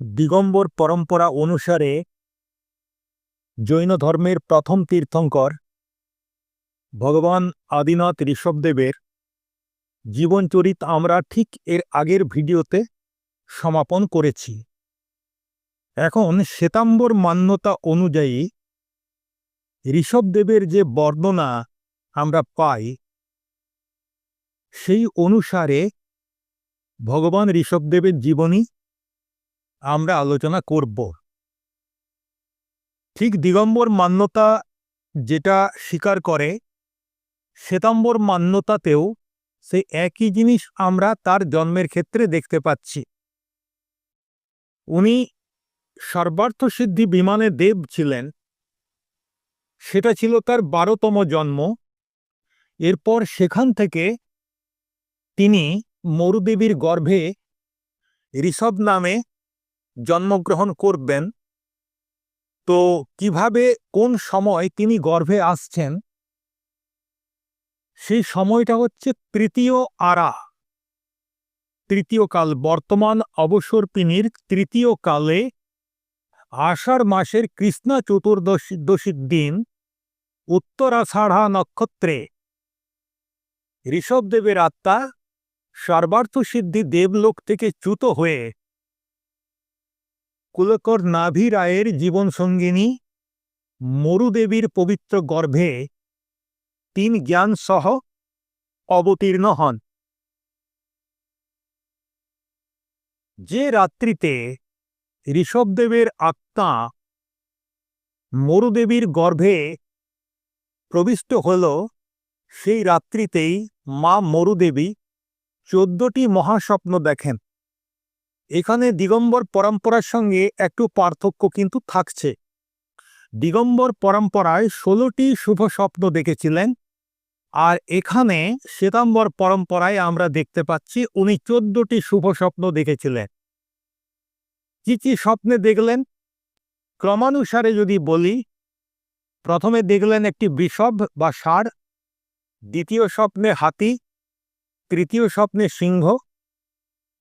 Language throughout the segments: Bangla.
দিগম্বর পরম্পরা অনুসারে জৈন ধর্মের প্রথম তীর্থঙ্কর ভগবান আদিনাথ ঋষভদেবের জীবনচরিত আমরা ঠিক এর আগের ভিডিওতে সমাপন করেছি। এখন শ্বেতাম্বর মান্যতা অনুযায়ী ঋষভদেবের যে বর্ণনা আমরা পাই, সেই অনুসারে ভগবান ঋষভদেবের জীবনী আমরা আলোচনা করব। ঠিক দিগম্বর মান্যতা যেটা স্বীকার করে, শ্বেতাম্বর মান্যতাতেও সেই একই জিনিস আমরা তার জন্মের ক্ষেত্রে দেখতে পাচ্ছি। উনি সর্বার্থসিদ্ধি বিমানে দেব ছিলেন। সেটা ছিল তার বারোতম জন্ম। এরপর সেখান থেকে তিনি মরুদেবীর গর্ভে ঋষভ নামে জন্মগ্রহণ করবেন। তো কীভাবে, কোন সময় তিনি গর্ভে আসছেন? সেই সময়টা হচ্ছে তৃতীয় আরা। তৃতীয় কাল, বর্তমান অবসর পিনির তৃতীয় কালে আষাঢ় মাসের কৃষ্ণা চতুর্দশী, দশীর দিন, উত্তরাষাঢ়া নক্ষত্রে ঋষভদেবের আত্মা সর্বার্থসিদ্ধি দেবলোক থেকে চ্যুত হয়ে কুলকর নাভি রায়ের জীবনসঙ্গিনী মরুদেবীর পবিত্র গর্ভে তিন জ্ঞান সহ অবতীর্ণ হন। যে রাত্রিতে ঋষভদেবের আত্মা মরুদেবীর গর্ভে প্রবিষ্ট হল, সেই রাত্রিতেই মা মরুদেবী চোদ্দটি মহাস্বপ্ন দেখেন। এখানে দিগম্বর পরম্পরার সঙ্গে একটু পার্থক্য কিন্তু থাকছে। দিগম্বর পরম্পরায় ষোলোটি শুভ স্বপ্ন দেখেছিলেন, আর এখানে শ্বেতাম্বর পরম্পরায় আমরা দেখতে পাচ্ছি উনি চোদ্দটি শুভ স্বপ্ন দেখেছিলেন। কি কি স্বপ্নে দেখলেন? ক্রমানুসারে যদি বলি, প্রথমে দেখলেন একটি বিষভ বা ষাঁড়, দ্বিতীয় স্বপ্নে হাতি, তৃতীয় স্বপ্নে সিংহ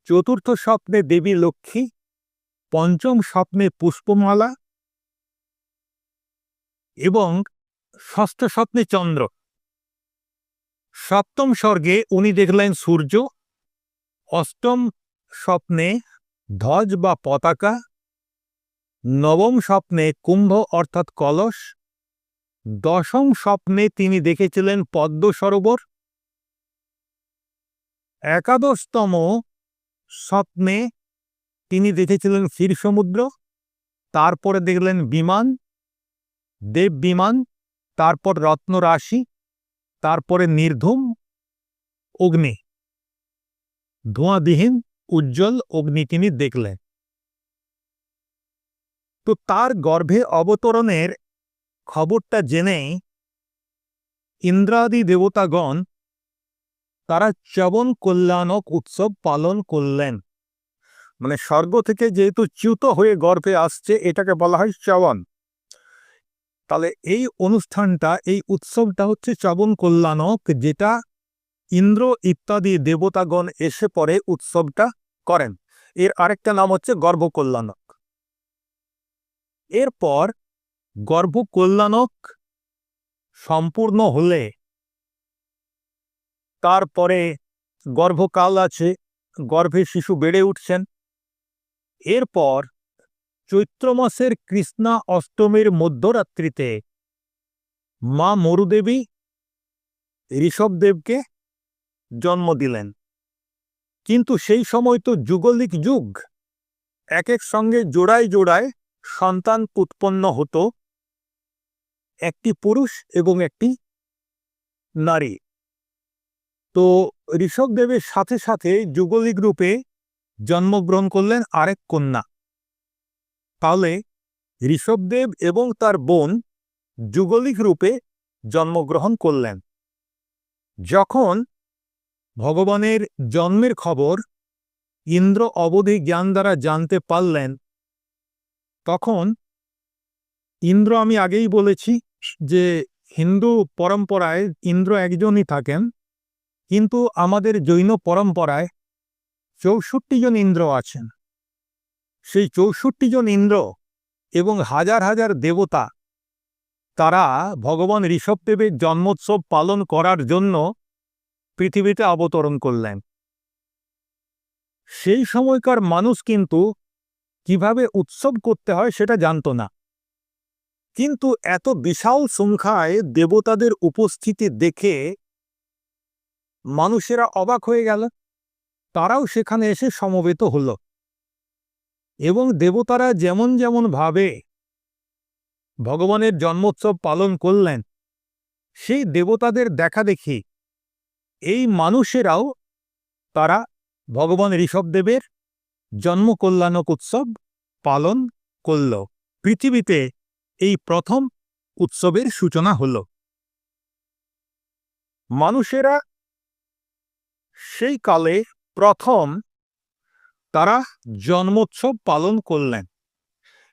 চতুর্থ স্বপ্নে দেবী লক্ষ্মী, পঞ্চম স্বপ্নে পুষ্পমালা এবং ষষ্ঠ স্বপ্নে চন্দ্র। সপ্তম স্বর্গে উনি দেখলেন সূর্য, অষ্টম স্বপ্নে ধ্বজ বা পতাকা, নবম স্বপ্নে কুম্ভ অর্থাৎ কলস, দশম স্বপ্নে তিনি দেখেছিলেন পদ্ম সরোবর। একাদশতম স্বপ্নে তিনি দেখেছিলেন ক্ষীর সমুদ্র, তারপরে দেখলেন বিমান, দেব বিমান, তারপর রত্নরাশি তারপরে নির্ধুম অগ্নি। ধোঁয়াবিহীন, উজ্জ্বল অগ্নি তিনি দেখলেন। তো তার গর্ভে অবতরণের খবরটা জেনেই ইন্দ্রাদি দেবতাগণ তারা চবন কল্যাণক উৎসব পালন করলেন। মানে স্বর্গ থেকে যেহেতু চ্যুত হয়ে গর্ভে আসছে, এটাকে বলা হয় চবন তাহলে এই অনুষ্ঠানটা, এই উৎসবটা হচ্ছে চবন কল্যাণক, যেটা ইন্দ্র ইত্যাদি দেবতাগণ এসে পরে উৎসবটা করেন। এর আরেকটা নাম হচ্ছে গর্ভকল্যাণক এরপর গর্ভকল্যাণক সম্পূর্ণ হলে তারপরে গর্ভকাল আছে, গর্ভে শিশু বেড়ে উঠছেন। এরপর চৈত্র মাসের কৃষ্ণা অষ্টমীর মধ্যরাত্রিতে মা মরুদেবী ঋষভদেবকে জন্ম দিলেন। কিন্তু সেই সময় তো যুগলিক যুগ। এক এক সঙ্গে জোড়ায় জোড়ায় সন্তান উৎপন্ন হতো। একটি পুরুষ এবং একটি নারী। তো ঋষভ দেবের সাথে সাথে যুগলিক রূপে জন্মগ্রহণ করলেন আরেক কন্যা। তাহলে ঋষভদেব এবং তার বোন যুগলিক রূপে জন্মগ্রহণ করলেন। যখন ভগবানের জন্মের খবর ইন্দ্র অবধি জ্ঞান দ্বারা জানতে পারলেন, তখন ইন্দ্র, আমি আগেই বলেছি যে হিন্দু পরম্পরায় ইন্দ্র একজনই থাকেন কিন্তু আমাদের জৈন পরম্পরায় চৌষট্টি জন ইন্দ্র আছেন। সেই চৌষট্টি জন ইন্দ্র এবং হাজার হাজার দেবতা তারা ভগবান ঋষভদেবের জন্মোৎসব পালন করার জন্য পৃথিবীতে অবতরণ করলেন। সেই সময়কার মানুষ কিন্তু কীভাবে উৎসব করতে হয় সেটা জানত না। কিন্তু এত বিশাল সংখ্যায় দেবতাদের উপস্থিতি দেখে মানুষেরা অবাক হয়ে গেল। তারাও সেখানে এসে সমবেত হল এবং দেবতারা যেমন যেমন ভাবে ভগবানের জন্মোৎসব পালন করলেন, সেই দেবতাদের দেখা দেখি এই মানুষেরাও তারা ভগবান ঋষভদেবের জন্মকল্যাণক উৎসব পালন করল। পৃথিবীতে এই প্রথম উৎসবের সূচনা হল। মানুষেরা সেই কালে প্রথম তারা জন্মোৎসব পালন করলেন।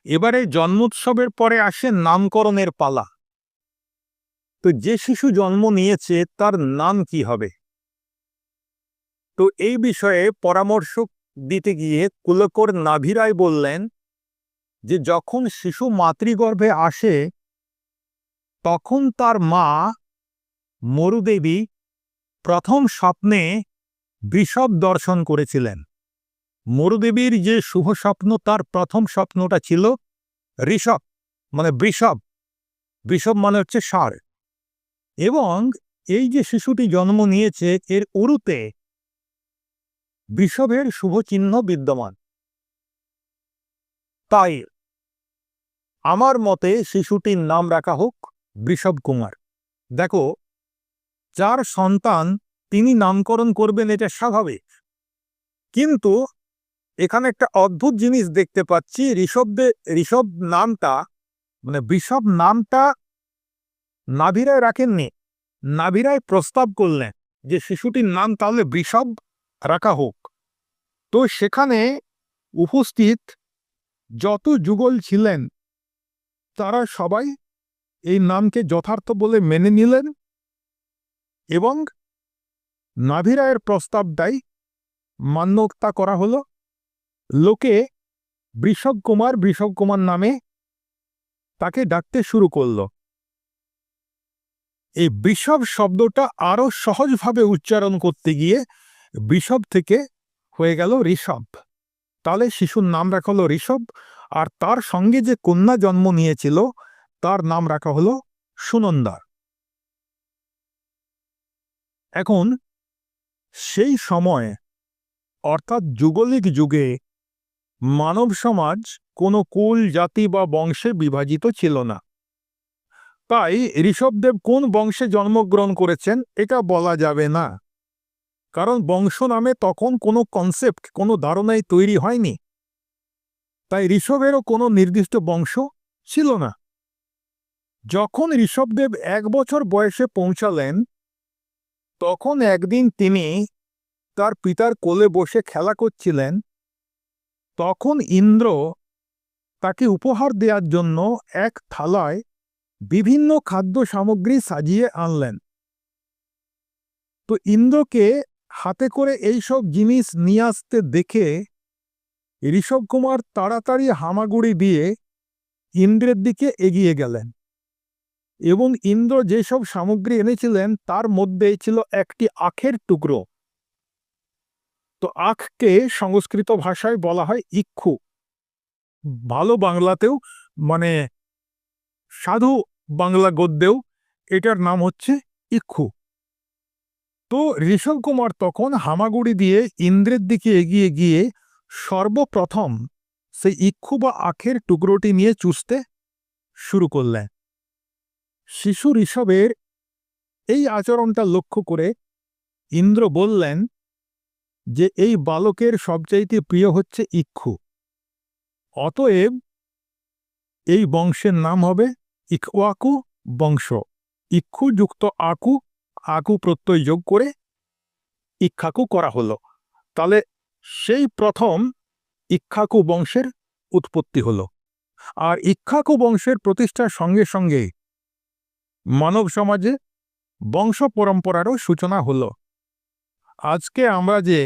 এবারে জন্মোৎসবের পরে আসে নামকরণের পালা। তো যে শিশু জন্ম নিয়েছে তার নাম কি হবে? তো এই বিষয়ে পরামর্শ দিতে গিয়ে কুলকর নাভিরায় বললেন যে, যখন শিশু মাতৃগর্ভে আসে, তখন তার মা মরুদেবী প্রথম স্বপ্নে বৃষভ দর্শন করেছিলেন। মরুদেবীর যে শুভ স্বপ্ন, তার প্রথম স্বপ্নটা ছিল ঋষভ মানে বৃষভ বৃষভ মানে হচ্ছে সার এবং এই যে শিশুটি জন্ম নিয়েছে, এর উরুতে বৃষভের শুভ চিহ্ন বিদ্যমান। তাই আমার মতে শিশুটির নাম রাখা হোক বৃষভ কুমার। দেখো, যার সন্তান তিনি নামকরণ করবেন এটা স্বাভাবিক। কিন্তু এখানে একটা অদ্ভুত জিনিস দেখতে পাচ্ছি, ঋষভদের, ঋষভ নামটা মানে বৃষভ নামটা নাভিরায় রাখেননি। নাভিরায় প্রস্তাব করলেন যে শিশুটির নাম তাহলে বৃষভ রাখা হোক। তো সেখানে উপস্থিত যত যুগল ছিলেন, তারা সবাই এই নামকে যথার্থ বলে মেনে নিলেন এবং নাভিরায়ের প্রস্তাবটাই মান্যতা করা হল, লোকে বৃষভ কুমার বৃষভ কুমার নামে তাকে ডাকতে শুরু করল। এই বৃষভ শব্দটা আরও সহজভাবে উচ্চারণ করতে গিয়ে বৃষভ থেকে হয়ে গেল ঋষভ। তাহলে শিশুর নাম রাখা হলো ঋষভ, আর তার সঙ্গে যে কন্যা জন্ম নিয়েছিল, তার নাম রাখা হলো সুনন্দার। এখন সেই সময়ে, অর্থাৎ যুগলিক যুগে, মানব সমাজ কোনো কুল, জাতি বা বংশে বিভাজিত ছিল না। তাই ঋষভদেব কোন বংশে জন্মগ্রহণ করেছেন এটা বলা যাবে না। কারণ বংশ নামে তখন কোনো কনসেপ্ট কোনো ধারণাই তৈরি হয়নি। তাই ঋষভেরও কোনো নির্দিষ্ট বংশ ছিল না। যখন ঋষভদেব এক বছর বয়সে পৌঁছালেন তখন একদিন তিনি তার পিতার কোলে বসে খেলা করছিলেন। তখন ইন্দ্র তাকে উপহার দেওয়ার জন্য এক থালায় বিভিন্ন খাদ্য সামগ্রী সাজিয়ে আনলেন। তো ইন্দ্রকে হাতে করে এইসব জিনিস নিয়ে আসতে দেখে ঋষভ কুমার তাড়াতাড়ি হামাগুড়ি দিয়ে ইন্দ্রের দিকে এগিয়ে গেলেন। এবং ইন্দ্র যেসব সামগ্রী এনেছিলেন, তার মধ্যে ছিল একটি আখের টুকরো। তো আখকে সংস্কৃত ভাষায় বলা হয় ইক্ষু। ভালো বাংলাতেও মানে সাধু বাংলা গদ্যেও এটার নাম হচ্ছে ইক্ষু। তো ঋষভ কুমার তখন হামাগুড়ি দিয়ে ইন্দ্রের দিকে এগিয়ে গিয়ে সর্বপ্রথম সেই ইক্ষু বা আখের টুকরোটি নিয়ে চুষতে শুরু করলেন। শিশু ঋষভের এই আচরণটা লক্ষ্য করে ইন্দ্র বললেন যে, এই বালকের সবচাইতে প্রিয় হচ্ছে ইক্ষু। অতএব এই বংশের নাম হবে ইকওয়াকু বংশ। ইক্ষু যুক্ত আকু আকু প্রত্যয় যোগ করে ইক্ষাকু করা হলো। তাহলে সেই প্রথম ইক্ষাকু বংশের উৎপত্তি হলো। আর ইক্ষাকু বংশের প্রতিষ্ঠার সঙ্গে সঙ্গে মানব সমাজে বংশ পরম্পরারও সূচনা হলো। আজকে আমরা যে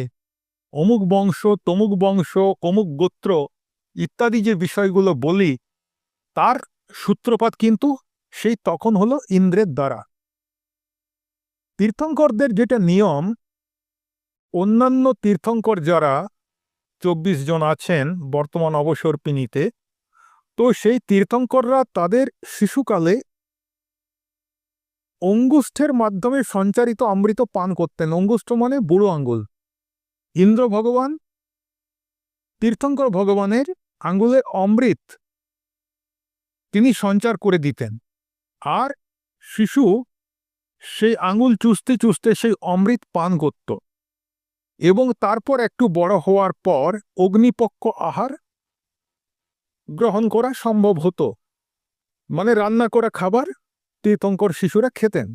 অমুক বংশ, তমুক বংশ, অমুক গোত্র ইত্যাদি যে বিষয়গুলো বলি, তার সূত্রপাত কিন্তু সেই তখন হলো ইন্দ্রের দ্বারা। তীর্থঙ্করদের যেটা নিয়ম, অন্যান্য তীর্থঙ্কর যারা চব্বিশ জন আছেন বর্তমান অবসর পিনিতে তো সেই তীর্থঙ্কররা তাদের শিশুকালে অঙ্গুষ্ঠের মাধ্যমে সঞ্চারিত অমৃত পান করতেন। অঙ্গুষ্ঠ মানে বুড়ো আঙ্গুল ইন্দ্র ভগবান, তীর্থঙ্কর ভগবানের আঙ্গুলের অমৃত তিনি সঞ্চার করে দিতেন। আর শিশু সেই আঙুল চুষতে চুষতে সেই অমৃত পান করত। এবং তারপর একটু বড় হওয়ার পর অগ্নিপক্ষ আহার গ্রহণ করা সম্ভব হতো। মানে রান্না করা খাবার তীর্থঙ্কর শিশুরা খেতেন।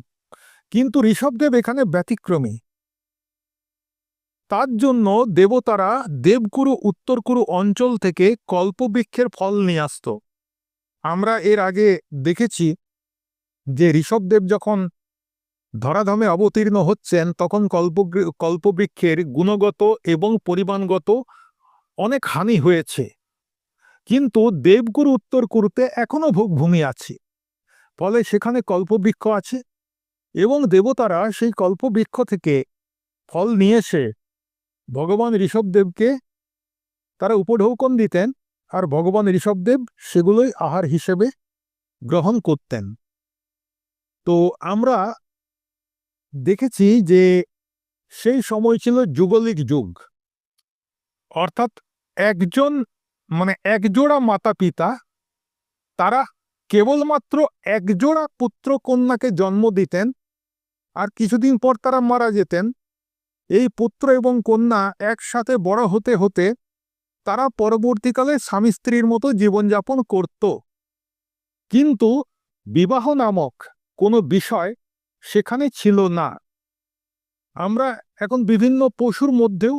কিন্তু ঋষভদেব এখানে ব্যতিক্রমী। তার জন্য দেবতারা দেবগুরু উত্তরকুরু অঞ্চল থেকে কল্পবৃক্ষের ফল নিয়ে আসত। আমরা এর আগে দেখেছি যে ঋষভদেব যখন ধরাধামে অবতীর্ণ হচ্ছেন, তখন কল্প কল্পবৃক্ষের গুণগত এবং পরিমাণগত অনেক হানি হয়েছে। কিন্তু দেবগুরু উত্তর কুরুতে এখনও ভূমি আছে। ফলে সেখানে কল্পবৃক্ষ আছে এবং দেবতারা সেই কল্পবৃক্ষ থেকে ফল নিয়ে এসে ভগবান ঋষভদেবকে তারা উপঢৌকন দিতেন আর ভগবান ঋষভদেব সেগুলোই আহার হিসেবে গ্রহণ করতেন। তো আমরা দেখেছি যে সেই সময় ছিল যুগলিক যুগ। অর্থাৎ একজন মানে একজোড়া মাতা পিতা তারা কেবলমাত্র একজোড়া পুত্র কন্যাকে জন্ম দিতেন আর কিছুদিন পর তারা মারা যেতেন। এই পুত্র এবং কন্যা একসাথে বড় হতে হতে তারা পরবর্তীকালে স্বামী স্ত্রীর মতো জীবনযাপন করত। কিন্তু বিবাহ নামক কোনো বিষয় সেখানে ছিল না। আমরা এখন বিভিন্ন পশুর মধ্যেও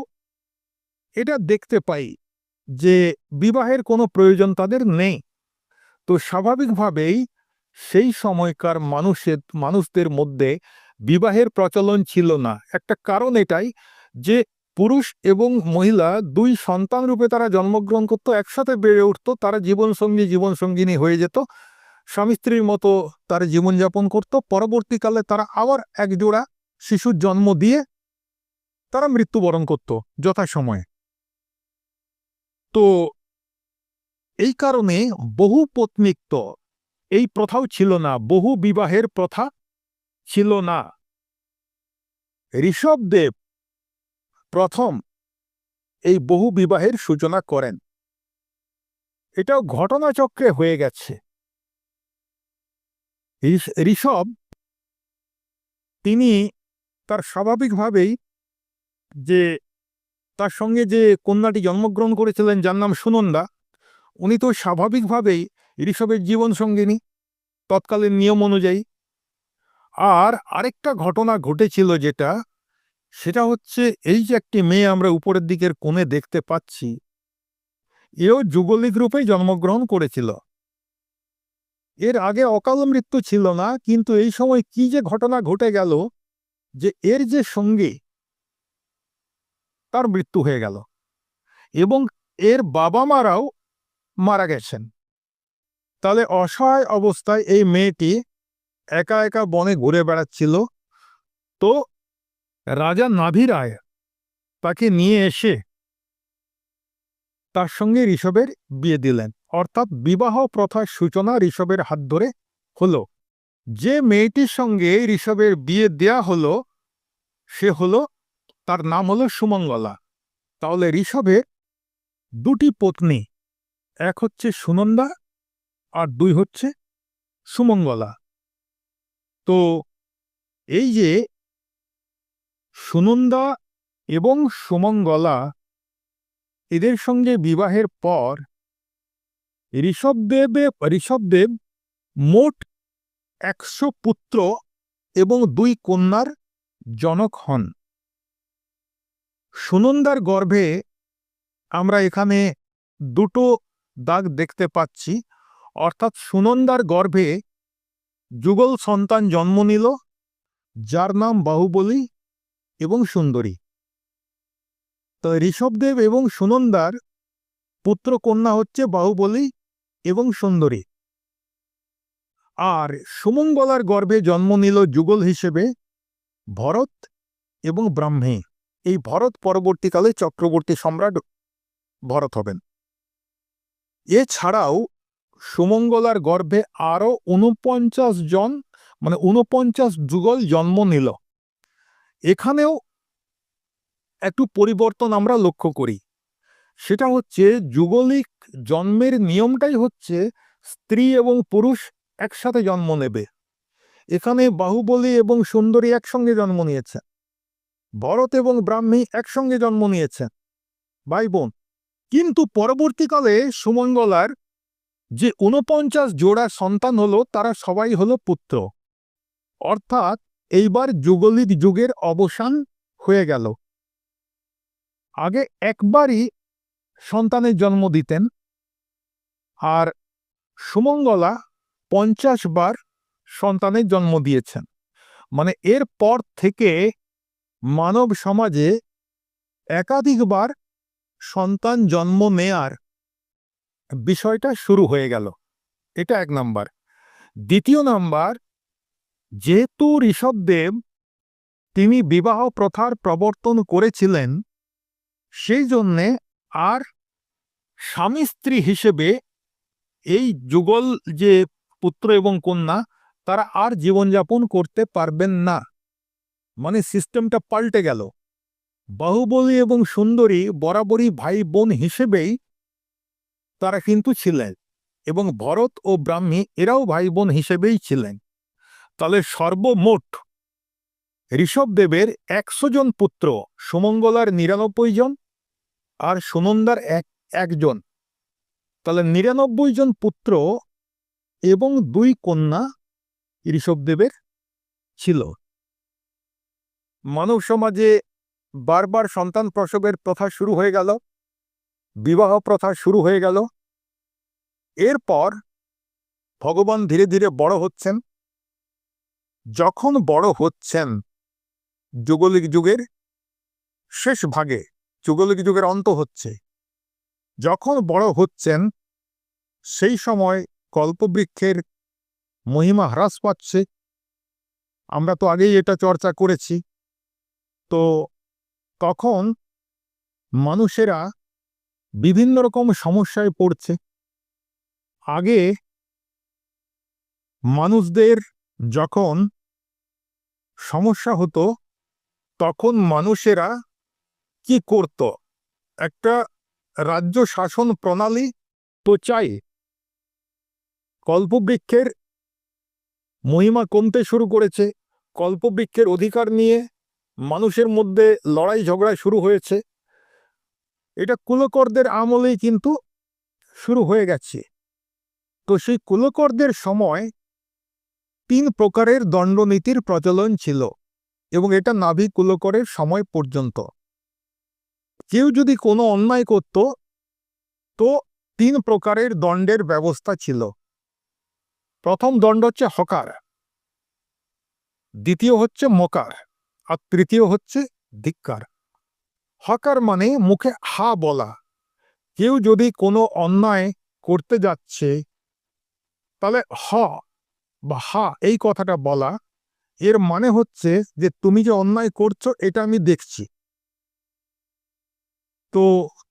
এটা দেখতে পাই যে বিবাহের কোনো প্রয়োজন তাদের নেই। তো স্বাভাবিকভাবেই সেই সময়কার মানুষের মানুষদের মধ্যে বিবাহের প্রচলন ছিল না। একটা কারণ এটাই যে পুরুষ এবং মহিলা দুই সন্তান রূপে তারা জন্মগ্রহণ করতো, একসাথে বেড়ে উঠতো, তারা জীবনসঙ্গী, জীবনসঙ্গিনী হয়ে যেত, স্বামী স্ত্রীর মতো তারা জীবনযাপন করত, পরবর্তীকালে তারা আবার এক জোড়া শিশুর জন্ম দিয়ে তারা মৃত্যুবরণ করত যথাসময়ে। তো এই কারণে বহু পত্নিত্ব, এই প্রথাও ছিল না, বহু বিবাহের প্রথা ছিল না। ঋষভদেব প্রথম এই বহু বিবাহের সূচনা করেন। এটাও ঘটনাচক্রে হয়ে গেছে। ঋষভ তিনি তার স্বাভাবিকভাবেই যে, তার সঙ্গে যে কন্যাটি জন্মগ্রহণ করেছিলেন, যার নাম সুনন্দা উনি তো স্বাভাবিকভাবেই ঋষভের জীবন সঙ্গিনী তৎকালীন নিয়ম অনুযায়ী। আর আরেকটা ঘটনা ঘটেছিল যেটা, সেটা হচ্ছে এই যে একটি মেয়ে আমরা উপরের দিকের কোণে দেখতে পাচ্ছি, এও যুগলিক রূপেই জন্মগ্রহণ করেছিল। এর আগে অকাল মৃত্যু ছিল না, কিন্তু এই সময় কি যে ঘটনা ঘটে গেল, যে এর যে সঙ্গী, তার মৃত্যু হয়ে গেল। এবং এর বাবা মারাও মারা গেছেন। তাহলে অসহায় অবস্থায় এই মেয়েটি একা একা বনে ঘুরে বেড়াচ্ছিল। তো রাজা নাভি রায় তাকে নিয়ে এসে তার সঙ্গে ঋষভের বিয়ে দিলেন। অর্থাৎ বিবাহ প্রথার সূচনা ঋষভের হাত ধরে হল। যে মেয়েটির সঙ্গে ঋষভের বিয়ে দেয়া হলো, সে হলো, তার নাম হলো সুমঙ্গলা। তাহলে ঋষভের দুটি পত্নী এক হচ্ছে সুনন্দা আর দুই হচ্ছে সুমঙ্গলা। তো এই যে সুনন্দা এবং সুমঙ্গলা এদের সঙ্গে বিবাহের পর ঋষভদেবে ঋষভদেব মোট একশো পুত্র এবং দুই কন্যার জনক হন। সুনন্দার গর্ভে আমরা এখানে দুটো দাগ দেখতে পাচ্ছি। অর্থাৎ সুনন্দার গর্ভে যুগল সন্তান জন্ম নিল, যার নাম বাহুবলী এবং সুন্দরী। তো ঋষভদেব এবং সুনন্দার পুত্র কন্যা হচ্ছে বাহুবলী এবং সুন্দরী। আর সুমঙ্গলার গর্ভে জন্ম নিল যুগল হিসেবে ভরত এবং ব্রাহ্মী। এই ভরত পরবর্তীকালে চক্রবর্তী সম্রাট ভরত হবেন। এছাড়াও সুমঙ্গলার গর্ভে আরও উনপঞ্চাশ জন মানে উনপঞ্চাশ যুগল জন্ম নিল। এখানেও একটু পরিবর্তন আমরা লক্ষ্য করি। সেটা হচ্ছে যুগলিক জন্মের নিয়মটাই হচ্ছে স্ত্রী এবং পুরুষ একসাথে জন্ম নেবে। এখানে বাহুবলী এবং সুন্দরী একসঙ্গে জন্ম নিয়েছে। ভরত এবং ব্রাহ্মী একসঙ্গে জন্ম নিয়েছে। ভাই বোন কিন্তু পরবর্তীকালে সুমঙ্গলার যে ঊনপঞ্চাশ জোড়া সন্তান হলো, তারা সবাই হলো পুত্র। অর্থাৎ এইবার যুগলিক যুগের অবসান হয়ে গেল। আগে একবারই সন্তানের জন্ম দিতেন আর সুমঙ্গলা পঞ্চাশ বার সন্তানের জন্ম দিয়েছেন। মানে এর পর থেকে মানব সমাজে একাধিকবার সন্তান জন্ম নেয়ার বিষয়টা শুরু হয়ে গেল। এটা এক নাম্বার। দ্বিতীয় নাম্বার, যেহেতু ঋষভদেব তিনি বিবাহ প্রথার প্রবর্তন করেছিলেন, সেই জন্যে আর স্বামী স্ত্রী হিসেবে এই যুগল যে পুত্র এবং কন্যা, তারা আর জীবনযাপন করতে পারবেন না। মানে সিস্টেমটা পাল্টে গেল। বাহুবলী এবং সুন্দরী বরাবরই ভাই বোন হিসেবেই তারা কিন্তু ছিলেন এবং ভরত ও ব্রাহ্মী এরাও ভাই বোন হিসেবেই ছিলেন। তাহলে সর্বমোট ঋষভদেবের একশো জন পুত্র, সুমঙ্গলার নিরানব্বই জন আর সুনন্দার এক, একজন। তাহলে নিরানব্বই জন পুত্র এবং দুই কন্যা ঋষভদেবের ছিল। মানব সমাজে বারবার সন্তান প্রসবের প্রথা শুরু হয়ে গেল, বিবাহ প্রথা শুরু হয়ে গেল। এরপর ভগবান ধীরে ধীরে বড় হচ্ছেন। যখন বড় হচ্ছেন, যুগলিক যুগের শেষ ভাগে যুগলিক যুগের অন্ত হচ্ছে। যখন বড় হচ্ছেন, সেই সময় কল্পবৃক্ষের মহিমা হ্রাস পাচ্ছে। আমরা তো আগেই এটা চর্চা করেছি। তো তখন মানুষেরা বিভিন্ন রকম সমস্যায় পড়ছে। আগে মানুষদের যখন সমস্যা হতো, তখন মানুষেরা কি করত? একটা রাজ্য শাসন প্রণালী তো চাই। কল্পবৃক্ষের মহিমা কমতে শুরু করেছে। কল্পবৃক্ষের অধিকার নিয়ে মানুষের মধ্যে লড়াই ঝগড়া শুরু হয়েছে। এটা কুলকরদের আমলেই কিন্তু শুরু হয়ে গেছে। তো সেই কুলকরদের সময় তিন প্রকারের দণ্ডনীতির প্রচলন ছিল এবং এটা নাভি কুলকরের সময় পর্যন্ত। কেউ যদি কোনো অন্যায় করত, তো তিন প্রকারের দণ্ডের ব্যবস্থা ছিল। প্রথম দণ্ড হচ্ছে হকার, দ্বিতীয় হচ্ছে মকার। আর তৃতীয় হচ্ছে ধিক্কার। হকার মানে মুখে হা বলা। কেউ যদি কোনো অন্যায় করতে যাচ্ছে, তাহলে হ বা হা এই কথাটা বলা। এর মানে হচ্ছে যে তুমি যে অন্যায় করছ, এটা আমি দেখছি। তো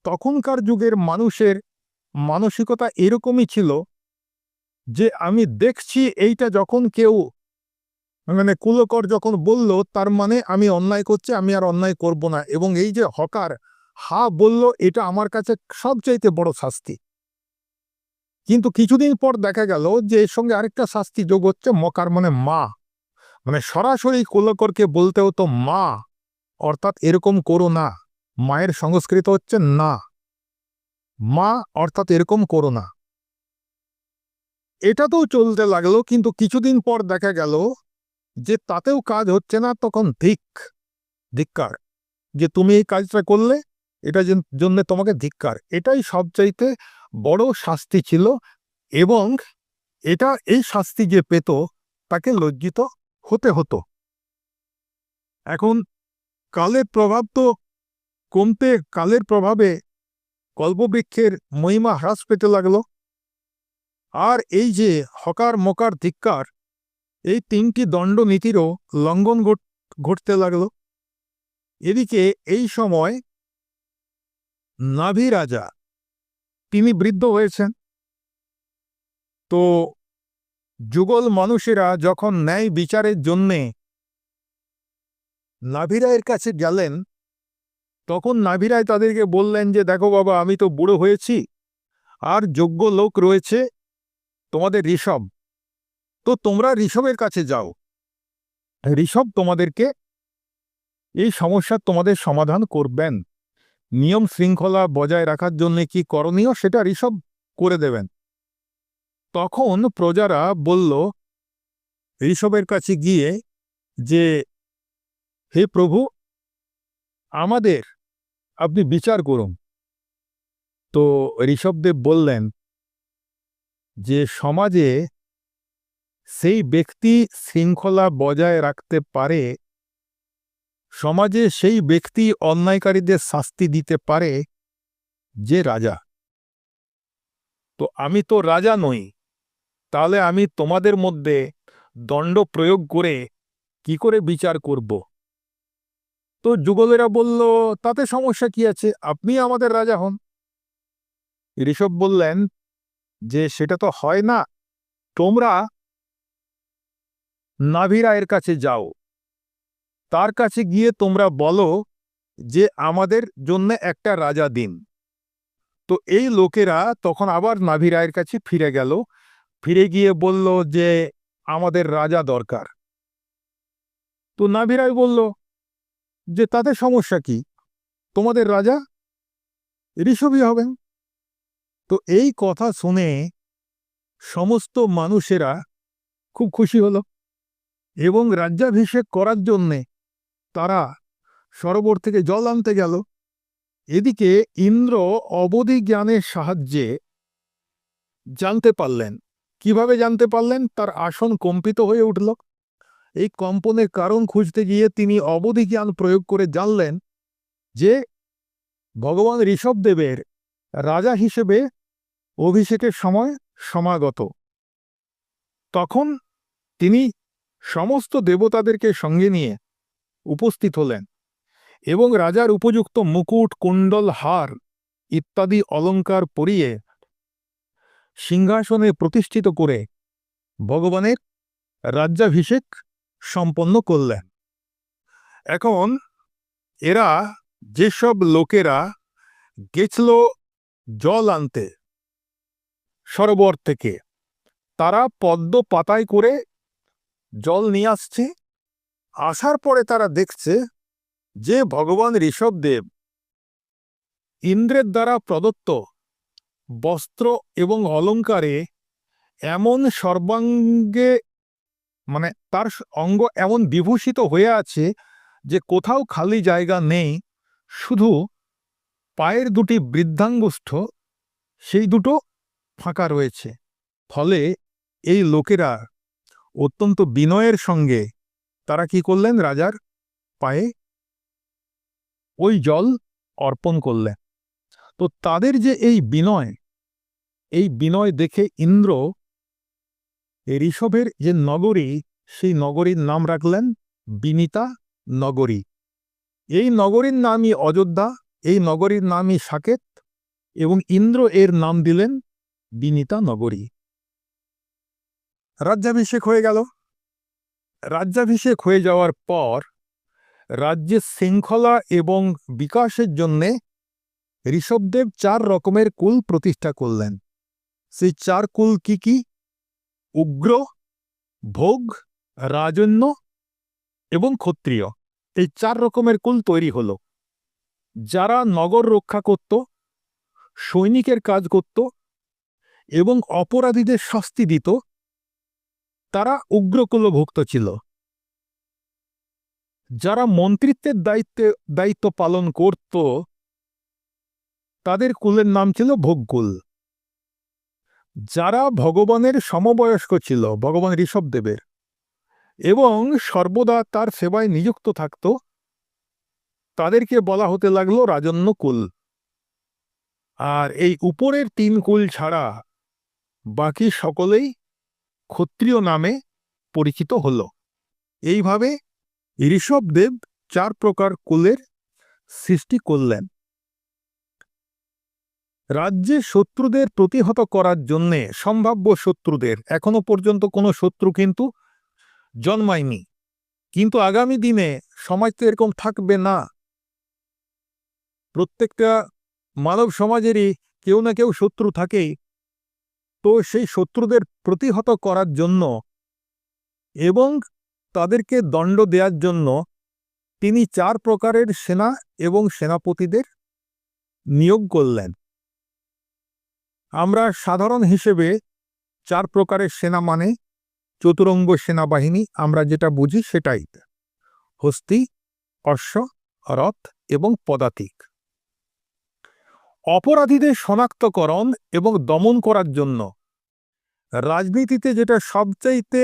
তখনকার যুগের মানুষের মানসিকতা এরকমই ছিল যে আমি দেখছি এইটা যখন কেউ মানে কুলকর যখন বলল, তার মানে আমি অন্যায় করছি, আমি আর অন্যায় করব না। এবং এই যে হকার, হা বলল, এটা আমার কাছে সবচাইতে বড় শাস্তি। কিন্তু কিছুদিন পর দেখা গেল যে এর সঙ্গে আরেকটা শাস্তি যোগ হচ্ছে, মকার মানে মা। মানে সরাসরি কুলকরকে বলতে হতো মা, অর্থাৎ এরকম করো না। মায়ের সংস্কৃত হচ্ছে না। মা, অর্থাৎ এরকম করো না। এটা তো চলতে লাগল, কিন্তু কিছুদিন পর দেখা গেল যে তাতেও কাজ হচ্ছে না, তখন ধিক ধিক্কার। যে তুমি এই কাজটা করলে, এটা জন্য তোমাকে ধিক্কার। এটাই সবচাইতে বড় শাস্তি ছিল এবং এটা এই শাস্তি যে পেত, তাকে লজ্জিত হতে হতো। এখন কালের প্রভাব তো কমতে, কালের প্রভাবে কল্পবৃক্ষের মহিমা হ্রাস পেতে লাগল। আর এই যে হকার মকার ধিক্কার এই তিনটি দণ্ডনীতিরও লঙ্ঘন ঘট- ঘটতে লাগল। এদিকে এই সময় নাভি রাজা, তিনি বৃদ্ধ হয়েছেন। তো যুগল মানুষেরা যখন ন্যায় বিচারের জন্যে নাভিরায়ের কাছে গেলেন, তখন নাভিরায় তাদেরকে বললেন যে, দেখো বাবা, আমি তো বুড়ো হয়েছি, আর যোগ্য লোক রয়েছে তোমাদের ঋষভ। তো তোমরা ঋষভের কাছে যাও। ঋষভ তোমাদেরকে এই সমস্যার তোমাদের সমাধান করবেন। নিয়ম শৃঙ্খলা বজায় রাখার জন্য কি করণীয় সেটা ঋষভ করে দেবেন। তখন প্রজারা বলল, ঋষভের কাছে গিয়ে যে, হে প্রভু, আমাদের আপনি বিচার করুন। তো ঋষভদেব বললেন যে, সমাজে সেই ব্যক্তি শৃঙ্খলা বজায় রাখতে পারে, সমাজে সেই ব্যক্তি অন্যায়কারীদের শাস্তি দিতে পারে যে রাজা। তো আমি তো রাজা নই, তাহলে আমি তোমাদের মধ্যে দণ্ড প্রয়োগ করে কি করে বিচার করব? তো যুগলেরা বলল, তাতে সমস্যা কি আছে? আপনি আমাদের রাজা হন। ঋষভ বললেন, যে সেটা তো হয় না। তোমরা নাভিরায়ের কাছে যাও। তার কাছে গিয়ে তোমরা বলো যে আমাদের জন্য একটা রাজা দিন। তো এই লোকেরা তখন আবার নাভিরায়ের কাছে ফিরে গেল। ফিরে গিয়ে বলল যে আমাদের রাজা দরকার। তো নাভিরায় বলল যে তাতে সমস্যা কি? তোমাদের রাজা ঋষভই হবেন। তো এই কথা শুনে সমস্ত মানুষেরা খুব খুশি হলো। এবং রাজ্যাভিষেক করার জন্যে তারা সরোবর থেকে জল আনতে গেল। এদিকে ইন্দ্র অবধি জ্ঞানের সাহায্যে জানতে পারলেন। কীভাবে জানতে পারলেন? তার আসন কম্পিত হয়ে উঠল। এই কম্পনের কারণ খুঁজতে গিয়ে তিনি অবধি জ্ঞান প্রয়োগ করে জানলেন যে ভগবান ঋষভদেবের রাজা হিসেবে অভিষেকের সময় সমাগত। তখন তিনি সমস্ত দেবতাদেরকে সঙ্গে নিয়ে উপস্থিত হলেন এবং রাজার উপযুক্ত মুকুট, কুণ্ডল, হার ইত্যাদি অলঙ্কার পরিয়ে সিংহাসনে প্রতিষ্ঠিত করে ভগবানের রাজ্যাভিষেক সম্পন্ন করলেন। এখন এরা যেসব লোকেরা গেছিল জল আনতে সরোবর থেকে, তারা পদ্ম পাতায় করে জল নিয়ে আসছে। আসার পরে তারা দেখছে যে ভগবান ঋষভদেব ইন্দ্রের দ্বারা প্রদত্ত বস্ত্র এবং অলঙ্কারে এমন সর্বাঙ্গে মানে তার অঙ্গ এমন বিভূষিত হয়ে আছে যে কোথাও খালি জায়গা নেই। শুধু পায়ের দুটি বৃদ্ধাঙ্গুষ্ঠ, সেই দুটো ফাঁকা রয়েছে। ফলে এই লোকেরা অত্যন্ত বিনয়ের সঙ্গে তারা কি করলেন রাজার পায়ে? ওই জল অর্পণ করলেন। তো তাদের যে এই বিনয় এই বিনয় দেখে ইন্দ্র ঋষভের যে নগরী, সেই নগরীর নাম রাখলেন বিনিতা নগরী। এই নগরীর নামই অযোধ্যা, এই নগরীর নামই সাকেত এবং ইন্দ্র এর নাম দিলেন বিনিতা নগরী। রাজ্যাভিষেক হয়ে গেল। রাজ্যাভিষেক হয়ে যাওয়ার পর রাজ্যের শৃঙ্খলা এবং বিকাশের জন্যে ঋষভদেব চার রকমের কুল প্রতিষ্ঠা করলেন। সেই চার কুল কি কি? উগ্র, ভোগ, রাজন্য এবং ক্ষত্রিয়। এই চার রকমের কুল তৈরি হল। যারা নগর রক্ষা করত, সৈনিকের কাজ করত এবং অপরাধীদের শাস্তি দিত তারা উগ্রকুলভুক্ত ছিল। যারা মন্ত্রিত্বের দায়িত্বে, দায়িত্ব পালন করত, তাদের কুলের নাম ছিল ভোগকুল। যারা ভগবানের সমবয়স্ক ছিল, ভগবান ঋষভদেবের, এবং সর্বদা তার সেবায় নিযুক্ত থাকত, তাদেরকে বলা হতে লাগল রাজন্য কুল। আর এই উপরের তিন কুল ছাড়া বাকি সকলেই ক্ষত্রিয় নামে পরিচিত হল। এইভাবে ঋষভদেব চার প্রকার কুলের সৃষ্টি করলেন। রাজ্যে শত্রুদের প্রতিহত করার জন্যে সম্ভাব্য শত্রুদের, এখনও পর্যন্ত কোনো শত্রু কিন্তু জন্মায়নি। কিন্তু আগামী দিনে সমাজ তো এরকম থাকবে না। প্রত্যেকটা মানব সমাজেরই কেউ না কেউ শত্রু থাকেই। তো সেই শত্রুদের প্রতিহত করার জন্য এবং তাদেরকে দণ্ড দেওয়ার জন্য তিনি চার প্রকারের সেনা এবং সেনাপতিদের নিয়োগ করলেন। আমরা সাধারণ হিসেবে চার প্রকারের সেনা মানে চতুরঙ্গ সেনাবাহিনী, আমরা যেটা বুঝি সেটাই। হস্তি, অশ্ব, রথ এবং পদাতিক। অপরাধীদের শনাক্তকরণ এবং দমন করার জন্য রাজনীতিতে যেটা সবচাইতে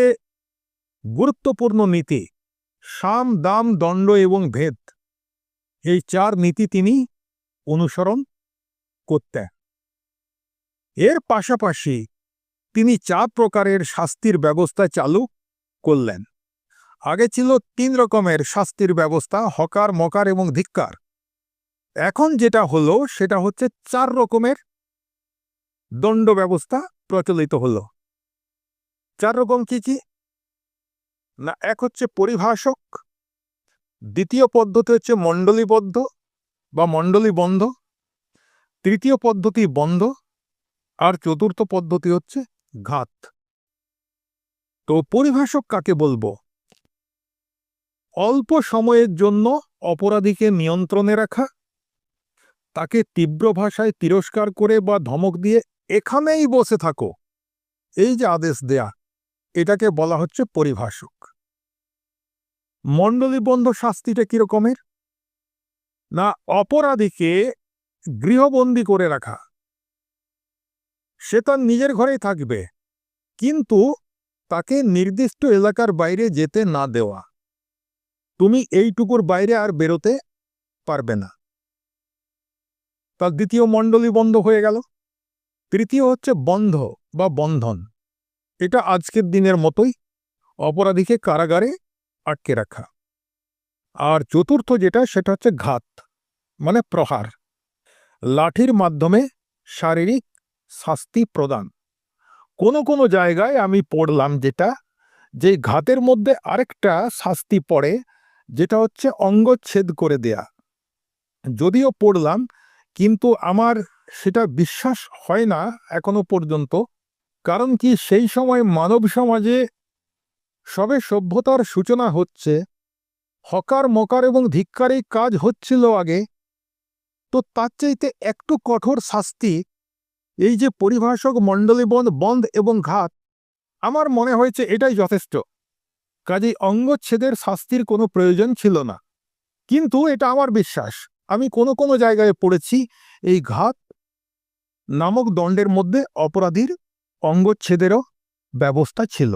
গুরুত্বপূর্ণ নীতি, সাম, দাম, দণ্ড এবং ভেদ, এই চার নীতি তিনি অনুসরণ করতেন। এর পাশাপাশি তিনি চার প্রকারের শাস্তির ব্যবস্থা চালু করলেন। আগে ছিল তিন রকমের শাস্তির ব্যবস্থা, হকার, মকার এবং ধিক্কার। এখন যেটা হলো সেটা হচ্ছে চার রকমের দণ্ড ব্যবস্থা প্রচলিত হলো। চার রকম কি কি? না, এক হচ্ছে পরিভাষক, দ্বিতীয় পদ্ধতি হচ্ছে মণ্ডলীবদ্ধ বা মণ্ডলী বন্ধ তৃতীয় পদ্ধতি বন্ধ, আর চতুর্থ পদ্ধতি হচ্ছে ঘাত। তো পরিভাষক কাকে বলব? অল্প সময়ের জন্য অপরাধীকে নিয়ন্ত্রণে রাখা তাকে তীব্র ভাষায় তিরস্কার করে বা ধমক দিয়ে এখানেই বসে থাকো। এই যে আদেশ দেয়া, এটাকে বলা হচ্ছে পরিভাষক। মণ্ডলীবন্ধ শাস্তিটা কিরকমের না, অপরাধীকে গৃহবন্দী করে রাখা। সে তার নিজের ঘরেই থাকবে, কিন্তু তাকে নির্দিষ্ট এলাকার বাইরে যেতে না দেওয়া। তুমি এইটুকুর বাইরে আর বেরোতে পারবে না। তার দ্বিতীয় মণ্ডলী বন্ধ হয়ে গেল। তৃতীয় হচ্ছে বন্ধ বা বন্ধন। এটা আজকের দিনের মতোই অপরাধীকে কারাগারে আটকে রাখা। আর চতুর্থ যেটা, সেটা হচ্ছে ঘাত মানে প্রহার। লাঠির মাধ্যমে শারীরিক শাস্তি প্রদান। কোনো কোনো জায়গায় আমি পড়লাম যেটা, যে ঘাতের মধ্যে আরেকটা শাস্তি পড়ে, যেটা হচ্ছে অঙ্গচ্ছেদ করে দেয়া। যদিও পড়লাম কিন্তু আমার সেটা বিশ্বাস হয় না এখনও পর্যন্ত। কারণ কি সেই সময় মানব সমাজে সবে সভ্যতার সূচনা হচ্ছে। হকার, মকার এবং ধিক্কারই কাজ হচ্ছিল আগে। তো তার চাইতে একটু কঠোর শাস্তি এই যে পরিভাষক মণ্ডলী বন্ধ বন্ধ এবং ঘাত, আমার মনে হয়েছে এটাই যথেষ্ট। কাজেই অঙ্গচ্ছেদের শাস্তির কোনো প্রয়োজন ছিল না। কিন্তু এটা আমার বিশ্বাস। আমি কোনো কোনো জায়গায় পড়েছি এই ঘাত নামক দণ্ডের মধ্যে অপরাধীর অঙ্গচ্ছেদেরও ব্যবস্থা ছিল।